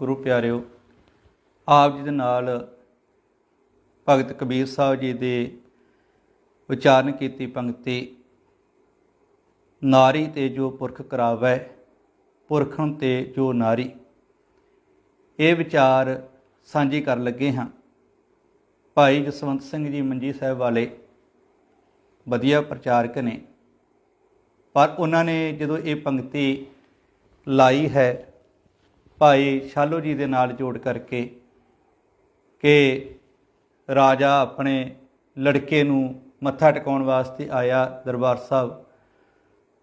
ਗੁਰੂ ਪਿਆਰਿਓ, ਆਪ ਜੀ ਦੇ ਨਾਲ ਭਗਤ ਕਬੀਰ ਸਾਹਿਬ ਜੀ ਦੇ ਉਚਾਰਨ ਕੀਤੀ ਪੰਕਤੀ, ਨਾਰੀ ਤੇ ਜੋ ਪੁਰਖ ਕਰਾਵੈ ਪੁਰਖਣ ਤੇ ਜੋ ਨਾਰੀ। ਇਹ ਵਿਚਾਰ ਸਾਂਝੀ ਕਰਨ ਲੱਗੇ ਹਾਂ। ਭਾਈ ਜਸਵੰਤ ਸਿੰਘ ਜੀ ਮੰਜੀ ਸਾਹਿਬ ਵਾਲੇ ਵਧੀਆ ਪ੍ਰਚਾਰਕ ਨੇ। ਪਰ ਉਹਨਾਂ ਨੇ ਜਦੋਂ ਇਹ ਪੰਕਤੀ ਲਾਈ ਹੈ ਭਾਈ ਸ਼ਾਲੋ ਜੀ ਦੇ ਨਾਲ ਜੋੜ ਕਰਕੇ ਕਿ ਰਾਜਾ ਆਪਣੇ ਲੜਕੇ ਨੂੰ ਮੱਥਾ ਟਿਕਾਉਣ ਵਾਸਤੇ ਆਇਆ ਦਰਬਾਰ ਸਾਹਿਬ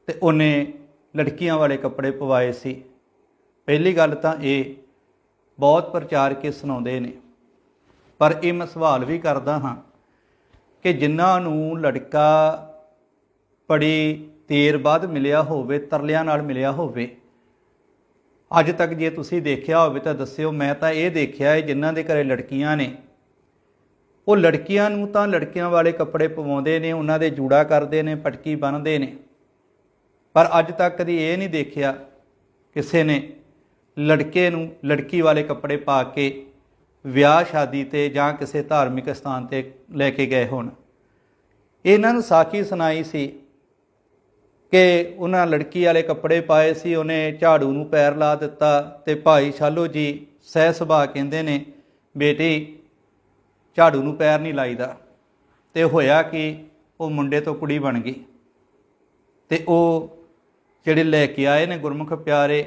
ਤੇ ਉਹਨੇ ਲੜਕੀਆਂ ਵਾਲੇ ਕੱਪੜੇ ਪਵਾਏ ਸੀ। ਪਹਿਲੀ ਗੱਲ ਤਾਂ ਇਹ ਬਹੁਤ ਪ੍ਰਚਾਰ ਕੇ ਸੁਣਾਉਂਦੇ ਨੇ। ਪਰ ਇਹ ਮੈਂ ਸਵਾਲ ਵੀ ਕਰਦਾ ਹਾਂ ਕਿ ਜਿਨ੍ਹਾਂ ਨੂੰ ਲੜਕਾ ਬੜੀ ਦੇਰ ਬਾਅਦ ਮਿਲਿਆ ਹੋਵੇ, ਤਰਲਿਆਂ ਨਾਲ ਮਿਲਿਆ ਹੋਵੇ ਅੱਜ ਤੱਕ ਜੇ ਤੁਸੀਂ ਦੇਖਿਆ ਹੋਵੇ ਤਾਂ ਦੱਸਿਓ, ਮੈਂ ਤਾਂ ਇਹ ਦੇਖਿਆ ਹੈ ਜਿਨ੍ਹਾਂ ਦੇ ਘਰੇ ਲੜਕੀਆਂ ਨੇ। ਉਹ ਲੜਕੀਆਂ ਨੂੰ ਤਾਂ ਲੜਕੀਆਂ ਵਾਲੇ ਕੱਪੜੇ ਪਵਾਉਂਦੇ ਨੇ, ਉਹਨਾਂ ਦੇ ਜੂੜਾ ਕਰਦੇ ਨੇ, ਪਟਕੀ ਬੰਨ੍ਹਦੇ ਨੇ। ਪਰ ਅੱਜ ਤੱਕ ਕਦੀ ਇਹ ਨਹੀਂ ਦੇਖਿਆ ਕਿਸੇ ਨੇ ਲੜਕੇ ਨੂੰ ਲੜਕੀ ਵਾਲੇ ਕੱਪੜੇ ਪਾ ਕੇ ਵਿਆਹ, ਸ਼ਾਦੀ ਤੇ ਜਾਂ ਕਿਸੇ ਧਾਰਮਿਕ ਸਥਾਨ ਤੇ ਲੈ ਕੇ ਗਏ ਹੋਣ। ਇਹਨਾਂ ਨੂੰ ਸਾਖੀ ਸੁਣਾਈ ਸੀ। ਕਿ ਉਹਨਾਂ ਲੜਕੀ ਵਾਲੇ ਕੱਪੜੇ ਪਾਏ ਸੀ, ਉਹਨੇ ਝਾੜੂ ਨੂੰ ਪੈਰ ਲਾ ਦਿੱਤਾ ਤੇ ਭਾਈ ਸ਼ਾਲੋ ਜੀ ਸਹਿ ਸੁਭਾ ਕਹਿੰਦੇ ਨੇ, ਬੇਟੀ, ਝਾੜੂ ਨੂੰ ਪੈਰ ਨਹੀਂ ਲਾਈਦਾ। ਤੇ ਹੋਇਆ ਕਿ, ਉਹ ਮੁੰਡੇ ਤੋਂ ਕੁੜੀ ਬਣ ਗਈ ਤੇ ਉਹ ਜਿਹੜੇ ਲੈ ਕੇ ਆਏ ਨੇ ਗੁਰਮੁਖ ਪਿਆਰੇ,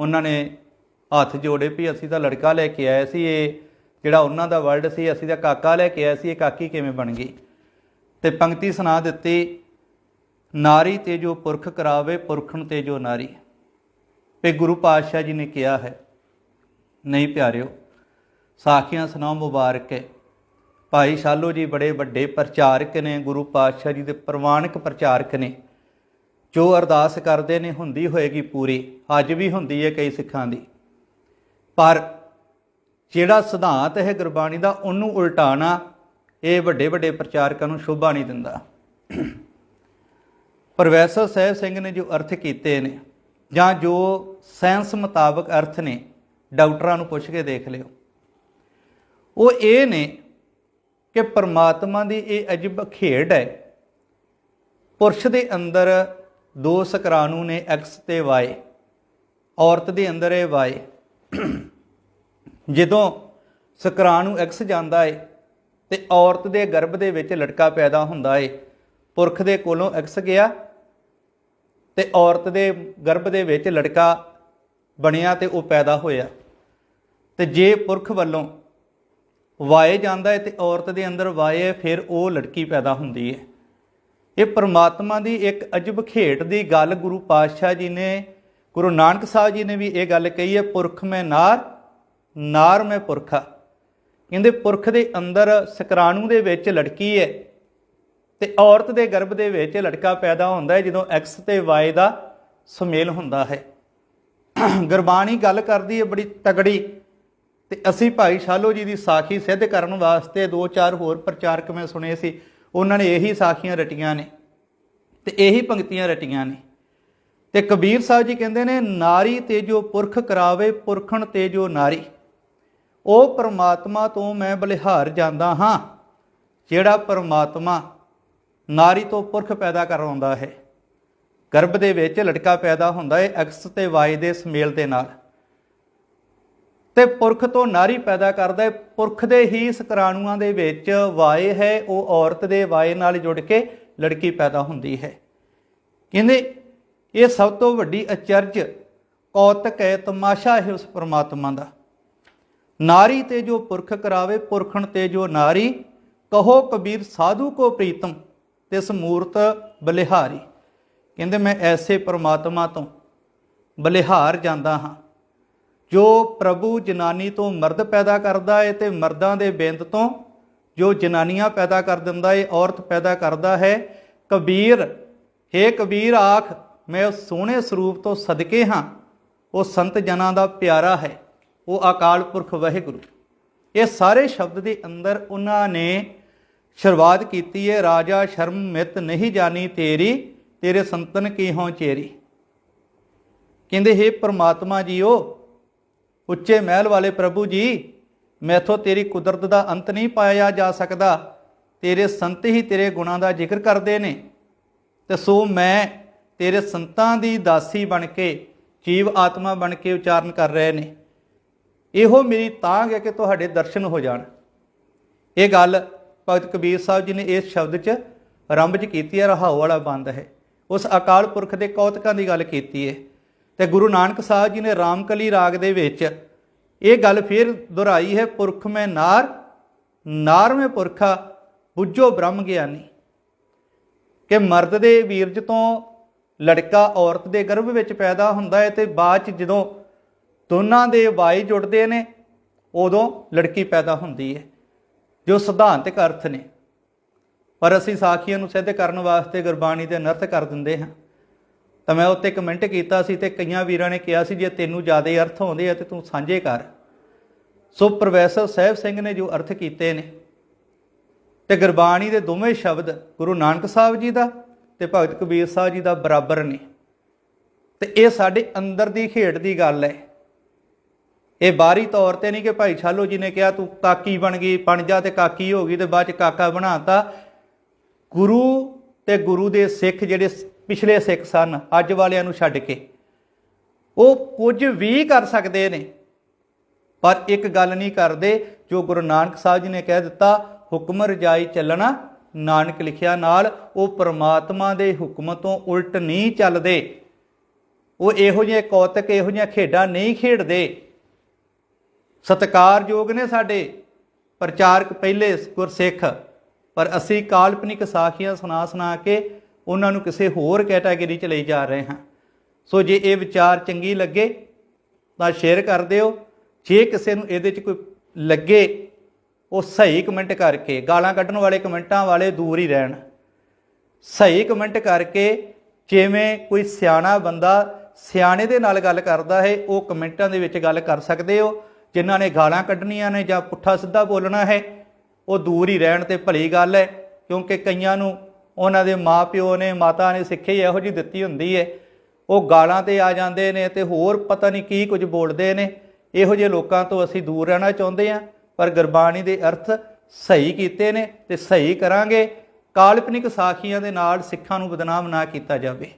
ਉਹਨਾਂ ਨੇ ਹੱਥ ਜੋੜੇ ਵੀ ਅਸੀਂ ਤਾਂ ਲੜਕਾ ਲੈ ਕੇ ਆਏ ਸੀ, ਇਹ ਜਿਹੜਾ ਉਹਨਾਂ ਦਾ ਵਰਡ ਸੀ, ਅਸੀਂ ਤਾਂ ਕਾਕਾ ਲੈ ਕੇ ਆਏ ਸੀ, ਇਹ ਕਾਕੀ ਕਿਵੇਂ ਬਣ ਗਈ? ਤੇ ਪੰਕਤੀ ਸੁਣਾ ਦਿੱਤੀ ਨਾਰੀ ਤੇ ਜੋ ਪੁਰਖ ਕਰਾਵੇ, ਪੁਰਖਣ ਤੇ ਜੋ ਨਾਰੀ। ਤੇ ਗੁਰੂ ਪਾਤਸ਼ਾਹ ਜੀ ਨੇ ਕਿਹਾ ਹੈ, ਨਹੀਂ ਪਿਆਰਿਓ, ਸਾਖੀਆਂ ਸੁਣਾਓ ਮੁਬਾਰਕ ਹੈ। ਭਾਈ ਸ਼ਾਲੋ ਜੀ ਬੜੇ ਵੱਡੇ ਪ੍ਰਚਾਰਕ ਨੇ, ਗੁਰੂ ਪਾਤਸ਼ਾਹ ਜੀ ਦੇ ਪ੍ਰਵਾਨਿਕ ਪ੍ਰਚਾਰਕ ਨੇ। ਜੋ ਅਰਦਾਸ ਕਰਦੇ ਨੇ, ਹੁੰਦੀ ਹੋਏਗੀ ਪੂਰੀ, ਅੱਜ ਵੀ ਹੁੰਦੀ ਹੈ ਕਈ ਸਿੱਖਾਂ ਦੀ। ਪਰ ਜਿਹੜਾ ਸਿਧਾਂਤ ਹੈ ਗੁਰਬਾਣੀ ਦਾ, ਉਹਨੂੰ ਉਲਟਾਣਾ ਇਹ ਵੱਡੇ ਵੱਡੇ ਪ੍ਰਚਾਰਕਾਂ ਨੂੰ ਸ਼ੋਭਾ ਨਹੀਂ ਦਿੰਦਾ। ਪ੍ਰੋਫੈਸਰ ਸਹਿਬ ਸਿੰਘ ਨੇ ਜੋ ਅਰਥ ਕੀਤੇ ਨੇ ਜਾਂ ਜੋ ਸਾਇੰਸ ਮੁਤਾਬਕ ਅਰਥ ਨੇ, ਡਾਕਟਰਾਂ ਨੂੰ ਪੁੱਛ ਕੇ ਦੇਖ ਲਿਓ। ਉਹ ਇਹ ਨੇ ਕਿ ਪਰਮਾਤਮਾ ਦੀ ਇਹ ਅਜਬ ਖੇਡ ਹੈ, ਪੁਰਸ਼ ਦੇ ਅੰਦਰ ਦੋ ਸਕਰਾਣੂ ਨੇ ਐਕਸ ਤੇ ਵਾਈ ਔਰਤ ਦੇ ਅੰਦਰ ਇਹ ਵਾਈ ਜਦੋਂ ਸਕਰਾਣੂ ਐਕਸ ਜਾਂਦਾ ਏ ਤੇ ਔਰਤ ਦੇ ਗਰਭ ਦੇ ਵਿੱਚ ਲੜਕਾ ਪੈਦਾ ਹੁੰਦਾ ਏ, ਪੁਰਖ ਦੇ ਕੋਲੋਂ ਐਕਸ ਗਿਆ ਤੇ ਔਰਤ ਦੇ ਗਰਭ ਦੇ ਵਿੱਚ ਲੜਕਾ ਬਣਿਆ ਤੇ ਉਹ ਪੈਦਾ ਹੋਇਆ। ਤੇ ਜੇ ਪੁਰਖ ਵੱਲੋਂ ਵਾਏ ਜਾਂਦਾ ਹੈ ਤੇ ਔਰਤ ਦੇ ਅੰਦਰ ਵਾਏ ਫਿਰ ਉਹ ਲੜਕੀ ਪੈਦਾ ਹੁੰਦੀ ਹੈ। ਇਹ ਪ੍ਰਮਾਤਮਾ ਦੀ ਇੱਕ ਅਜਬ ਖੇਡ ਦੀ ਗੱਲ ਗੁਰੂ ਪਾਤਸ਼ਾਹ ਜੀ ਨੇ, ਗੁਰੂ ਨਾਨਕ ਸਾਹਿਬ ਜੀ ਨੇ ਵੀ ਇਹ ਗੱਲ ਕਹੀ ਹੈ, ਪੁਰਖ ਮੈਂ ਨਾਰ ਨਾਰ ਮੈਂ ਪੁਰਖਾ। ਕਹਿੰਦੇ, ਪੁਰਖ ਦੇ ਅੰਦਰ ਸਕਰਾਣੂ ਦੇ ਵਿੱਚ ਲੜਕੀ ਹੈ ਤੇ ਔਰਤ ਦੇ ਗਰਭ ਦੇ ਵਿੱਚ ਲੜਕਾ ਪੈਦਾ ਹੁੰਦਾ ਹੈ ਜਦੋਂ ਐਕਸ ਤੇ ਵਾਈ ਦਾ ਸੁਮੇਲ ਹੁੰਦਾ ਹੈ। ਗੁਰਬਾਣੀ ਗੱਲ ਕਰਦੀ ਹੈ ਬੜੀ ਤਗੜੀ ਤੇ ਅਸੀਂ ਭਾਈ ਸ਼ਾਲੋ ਜੀ ਦੀ ਸਾਖੀ ਸਿੱਧ ਕਰਨ ਵਾਸਤੇ ਦੋ ਚਾਰ ਹੋਰ ਪ੍ਰਚਾਰਕ ਮੈਂ ਸੁਣੇ ਸੀ, ਉਹਨਾਂ ਨੇ ਇਹੀ ਸਾਖੀਆਂ ਰਟੀਆਂ ਨੇ ਤੇ ਇਹੀ ਪੰਕਤੀਆਂ ਰਟੀਆਂ ਨੇ। ਤੇ ਕਬੀਰ ਸਾਹਿਬ ਜੀ ਕਹਿੰਦੇ ਨੇ, ਨਾਰੀ ਤੇ ਜੋ ਪੁਰਖ ਕਰਾਵੇ, ਪੁਰਖਣ ਤੇ ਜੋ ਨਾਰੀ। ਉਹ ਪਰਮਾਤਮਾ ਤੋਂ ਮੈਂ ਬਲਿਹਾਰ ਜਾਂਦਾ ਹਾਂ, ਜਿਹੜਾ ਪਰਮਾਤਮਾ ਨਾਰੀ ਤੋਂ ਪੁਰਖ ਪੈਦਾ ਕਰਾਉਂਦਾ ਹੈ। ਗਰਭ ਦੇ ਵਿੱਚ ਲੜਕਾ ਪੈਦਾ ਹੁੰਦਾ ਹੈ ਐਕਸ ਤੇ ਵਾਈ ਦੇ ਸਮੇਲ ਦੇ ਨਾਲ। ਤੇ ਪੁਰਖ ਤੋਂ ਨਾਰੀ ਪੈਦਾ ਕਰਦਾ ਹੈ। ਪੁਰਖ ਦੇ ਹੀ ਸਕਰਾਣੂਆਂ ਦੇ ਵਿੱਚ ਵਾਏ ਹੈ, ਉਹ ਔਰਤ ਦੇ ਵਾਏ ਨਾਲ ਜੁੜ ਕੇ ਲੜਕੀ ਪੈਦਾ ਹੁੰਦੀ ਹੈ। ਕਹਿੰਦੇ, ਇਹ ਸਭ ਤੋਂ ਵੱਡੀ ਅਚਰਜ ਕੌਤਕ ਹੈ, ਤਮਾਸ਼ਾ ਹੈ ਉਸ ਪਰਮਾਤਮਾ ਦਾ। ਨਾਰੀ ਤੇ ਜੋ ਪੁਰਖ ਕਰਾਵੇ, ਪੁਰਖਣ ਤੇ ਜੋ ਨਾਰੀ, ਕਹੋ ਕਬੀਰ, ਸਾਧੂ ਕੋ ਪ੍ਰੀਤਮ। ਤਿਸ ਮੂਰਤ ਬਲਿਹਾਰੀ। ਕਹਿੰਦੇ ਮੈਂ ਐਸੇ ਪ੍ਰਮਾਤਮਾ ਤੋਂ ਬਲਿਹਾਰ ਜਾਂਦਾ ਹਾਂ, ਜੋ ਪ੍ਰਭੂ ਜਨਾਨੀ ਤੋਂ ਮਰਦ ਪੈਦਾ ਕਰਦਾ ਹੈ ਤੇ ਮਰਦਾਂ ਦੇ ਬਿੰਦ ਤੋਂ ਜੋ ਜਨਾਨੀਆਂ ਪੈਦਾ ਕਰ ਦਿੰਦਾ ਹੈ ਔਰਤ ਪੈਦਾ ਕਰਦਾ ਹੈ। ਕਬੀਰ हे ਕਬੀਰ ਆਖ, ਮੈਂ ਉਸ ਸੋਹਣੇ ਸਰੂਪ ਤੋਂ ਸਦਕੇ ਹਾਂ। ਉਹ ਸੰਤ ਜਨਾਂ ਦਾ ਪਿਆਰਾ ਹੈ, ਉਹ ਅਕਾਲ ਪੁਰਖ ਵਾਹਿਗੁਰੂ। ਇਹ ਸਾਰੇ ਸ਼ਬਦ ਦੇ ਅੰਦਰ ਉਹਨਾਂ ਨੇ ਸ਼ੁਰੂਆਤ ਕੀਤੀ ਹੈ ਰਾਜਾ, ਸ਼ਰਮ ਮਿਤ ਨਹੀਂ ਜਾਣੀ ਤੇਰੀ, ਤੇਰੇ ਸੰਤਨ ਕੀ ਹੋਂ ਚੇਰੀ? ਕਹਿੰਦੇ हे ਪ੍ਰਮਾਤਮਾ ਜੀਓ, ਉੱਚੇ ਮਹਿਲ ਵਾਲੇ ਪ੍ਰਭੂ ਜੀ, ਮੈਥੋਂ ਤੇਰੀ ਕੁਦਰਤ ਦਾ ਅੰਤ ਨਹੀਂ ਪਾਇਆ ਜਾ ਸਕਦਾ। ਤੇਰੇ ਸੰਤ ਹੀ ਤੇਰੇ ਗੁਣਾਂ ਦਾ ਜ਼ਿਕਰ ਕਰਦੇ ਨੇ। ਤੇ ਸੋ ਮੈਂ ਤੇਰੇ ਸੰਤਾਂ ਦੀ ਦਾਸੀ ਬਣ ਕੇ, ਜੀਵ ਆਤਮਾ ਬਣ ਕੇ ਉਚਾਰਨ ਕਰ ਰਹੇ ਨੇ। ਇਹੋ ਮੇਰੀ ਤਾਂਗ ਹੈ ਕਿ ਤੁਹਾਡੇ ਦਰਸ਼ਨ ਹੋ ਜਾਣ। ਇਹ ਗੱਲ ਭਗਤ ਕਬੀਰ ਸਾਹਿਬ ਜੀ ਨੇ ਇਸ ਸ਼ਬਦ 'ਚ ਆਰੰਭ 'ਚ ਕੀਤੀ ਹੈ, ਰਹਾਉ ਵਾਲਾ ਬੰਦ ਹੈ। ਉਸ ਅਕਾਲ ਪੁਰਖ ਦੇ ਕੌਤਕਾਂ ਦੀ ਗੱਲ ਕੀਤੀ ਹੈ। ਤੇ ਗੁਰੂ ਨਾਨਕ ਸਾਹਿਬ ਜੀ ਨੇ ਰਾਮਕਲੀ ਰਾਗ ਦੇ ਵਿੱਚ ਇਹ ਗੱਲ ਫਿਰ ਦੁਹਰਾਈ ਹੈ, ਪੁਰਖ ਮੈਂ ਨਾਰ ਨਾਰ ਮੈਂ ਪੁਰਖਾ, ਬੁੱਝੋ ਬ੍ਰਹਮ ਗਿਆਨੀ। ਕਿ ਮਰਦ ਦੇ ਵੀਰਜ ਤੋਂ ਲੜਕਾ ਔਰਤ ਦੇ ਗਰਭ ਵਿੱਚ ਪੈਦਾ ਹੁੰਦਾ ਹੈ ਤੇ ਬਾਅਦ ਚ ਜਦੋਂ ਦੋਨਾਂ ਦੇ ਵਾਈ ਜੁੜਦੇ ਨੇ, ਉਦੋਂ ਲੜਕੀ ਪੈਦਾ ਹੁੰਦੀ ਹੈ। ਜੋ ਸਿਧਾਂਤਕ ਅਰਥ ਨੇ। ਪਰ ਅਸੀਂ ਸਾਖੀਆਂ ਨੂੰ ਸਿੱਧ ਕਰਨ ਵਾਸਤੇ ਗੁਰਬਾਣੀ ਦੇ ਅਨਰਥ ਕਰ ਦਿੰਦੇ ਹਾਂ। ਤਾਂ ਮੈਂ ਉੱਤੇ ਕਮੈਂਟ ਕੀਤਾ ਸੀ ਤੇ ਕਈਆਂ ਵੀਰਾਂ ਨੇ ਕਿਹਾ ਸੀ, ਜੇ ਤੈਨੂੰ ਜ਼ਿਆਦਾ ਅਰਥ ਆਉਂਦੇ ਆ ਤੇ ਤੂੰ ਸਾਂਝੇ ਕਰ। ਸੋ ਪ੍ਰੋਫੈਸਰ ਸਾਹਿਬ ਸਿੰਘ ਨੇ ਜੋ ਅਰਥ ਕੀਤੇ ਨੇ, ਤੇ ਗੁਰਬਾਣੀ ਦੇ ਦੋਵੇਂ ਸ਼ਬਦ ਗੁਰੂ ਨਾਨਕ ਸਾਹਿਬ ਜੀ ਦਾ ਤੇ ਭਗਤ ਕਬੀਰ ਸਾਹਿਬ ਜੀ ਦਾ ਬਰਾਬਰ ਨੇ। ਤੇ ਇਹ ਸਾਡੇ ਅੰਦਰ ਦੀ ਖੇਡ ਦੀ ਗੱਲ ਹੈ। ਇਹ ਬਾਹਰੀ ਤੌਰ ਤੇ ਨਹੀਂ ਕਿ ਭਾਈ ਛਾਲੋ ਜੀ ਨੇ ਕਿਹਾ ਤੂੰ ਕਾਕੀ ਬਣ ਗਈ, ਬਣ ਜਾ ਤੇ ਕਾਕੀ ਹੋ ਗਈ ਤੇ ਬਾਅਦ ਚ ਕਾਕਾ ਬਣਾਤਾ। ਗੁਰੂ ਤੇ ਗੁਰੂ ਦੇ ਸਿੱਖ ਜਿਹੜੇ ਪਿਛਲੇ ਸਿੱਖ ਸਨ, ਅੱਜ ਵਾਲਿਆਂ ਨੂੰ ਛੱਡ ਕੇ। ਉਹ ਕੁਝ ਵੀ ਕਰ ਸਕਦੇ ਨੇ, ਪਰ ਇੱਕ ਗੱਲ ਨਹੀਂ ਕਰਦੇ, ਜੋ ਗੁਰੂ ਨਾਨਕ ਸਾਹਿਬ ਜੀ ਨੇ ਕਹਿ ਦਿੱਤਾ, ਹੁਕਮ ਰਜਾਈ ਚੱਲਣਾ, ਨਾਨਕ ਲਿਖਿਆ ਨਾਲ, ਉਹ ਪ੍ਰਮਾਤਮਾ ਦੇ ਹੁਕਮ ਤੋਂ ਉਲਟ ਨਹੀਂ ਚੱਲਦੇ। ਉਹ ਇਹੋ ਜਿਹੇ ਕੌਤਕ, ਇਹੋ ਜਿਹੀਆਂ ਖੇਡਾਂ ਨਹੀਂ ਖੇਡਦੇ। ਸਤਿਕਾਰਯੋਗ ਨੇ ਸਾਡੇ ਪ੍ਰਚਾਰਕ ਪਹਿਲੇ ਗੁਰਸਿੱਖ, ਪਰ ਅਸੀਂ ਕਾਲਪਨਿਕ ਸਾਖੀਆਂ ਸੁਣਾ ਸੁਣਾ ਕੇ ਉਹਨਾਂ ਨੂੰ ਕਿਸੇ ਹੋਰ ਕੈਟਾਗਰੀ 'ਚ ਲਈ ਜਾ ਰਹੇ ਹਾਂ। ਸੋ ਜੇ ਇਹ ਵਿਚਾਰ ਚੰਗੀ ਲੱਗੇ ਤਾਂ ਸ਼ੇਅਰ ਕਰ ਦਿਓ। ਜੇ ਕਿਸੇ ਨੂੰ ਇਹਦੇ 'ਚ ਕੋਈ ਲੱਗੇ, ਉਹ ਸਹੀ ਕਮੈਂਟ ਕਰਕੇ, ਗਾਲਾਂ ਕੱਢਣ ਵਾਲੇ ਕਮੈਂਟਾਂ ਵਾਲੇ ਦੂਰ ਹੀ ਰਹਿਣ। ਸਹੀ ਕਮੈਂਟ ਕਰਕੇ ਜਿਵੇਂ ਕੋਈ ਸਿਆਣਾ ਬੰਦਾ ਸਿਆਣੇ ਦੇ ਨਾਲ ਗੱਲ ਕਰਦਾ ਹੈ, ਉਹ ਕਮੈਂਟਾਂ ਦੇ ਵਿੱਚ ਗੱਲ ਕਰ ਸਕਦੇ ਹੋ। ਜਿਨ੍ਹਾਂ ਨੇ ਗਾਲਾਂ ਕੱਢਣੀਆਂ ਨੇ ਜਾਂ ਪੁੱਠਾ ਸਿੱਧਾ ਬੋਲਣਾ ਹੈ, ਉਹ ਦੂਰ ਹੀ ਰਹਿਣ ਤੇ ਭਲੀ ਗੱਲ ਹੈ, ਕਿਉਂਕਿ ਕਈਆਂ ਨੂੰ ਉਹਨਾਂ ਦੇ ਮਾਪਿਓ ਨੇ, ਮਾਤਾ ਨੇ ਸਿੱਖਿਆ ਇਹੋ ਜਿਹੀ ਦਿੱਤੀ ਹੁੰਦੀ ਹੈ। ਉਹ ਗਾਲਾਂ ਤੇ ਆ ਜਾਂਦੇ ਨੇ ਤੇ ਹੋਰ ਪਤਾ ਨਹੀਂ ਕੀ ਕੁਝ ਬੋਲਦੇ ਨੇ। ਇਹੋ ਜਿਹੇ ਲੋਕਾਂ ਤੋਂ ਅਸੀਂ ਦੂਰ ਰਹਿਣਾ ਚਾਹੁੰਦੇ ਹਾਂ, ਪਰ ਗੁਰਬਾਣੀ ਦੇ ਅਰਥ ਸਹੀ ਕੀਤੇ ਨੇ ਤੇ ਸਹੀ ਕਰਾਂਗੇ। ਕਾਲਪਨਿਕ ਸਾਖੀਆਂ ਦੇ ਨਾਲ ਸਿੱਖਾਂ ਨੂੰ ਬਦਨਾਮ ਨਾ ਕੀਤਾ ਜਾਵੇ।